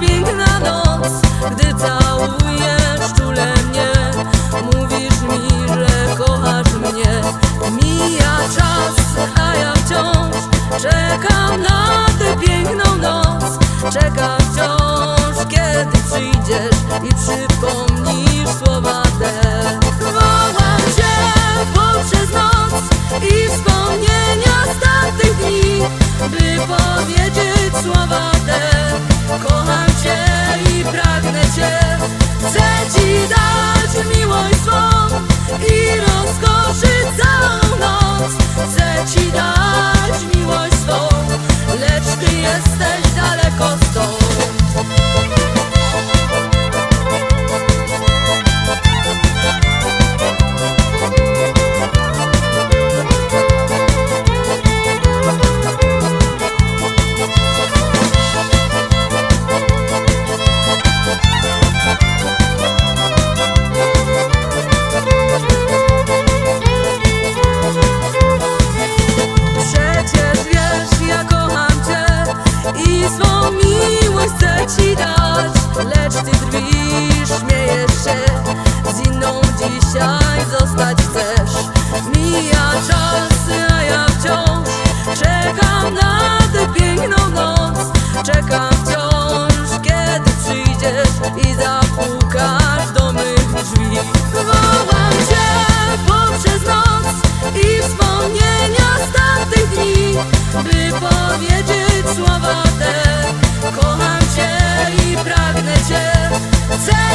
piękna noc, gdy całuję jesteś daleko stąd. ci dać, lecz ty.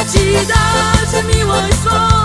记得，沉迷我所。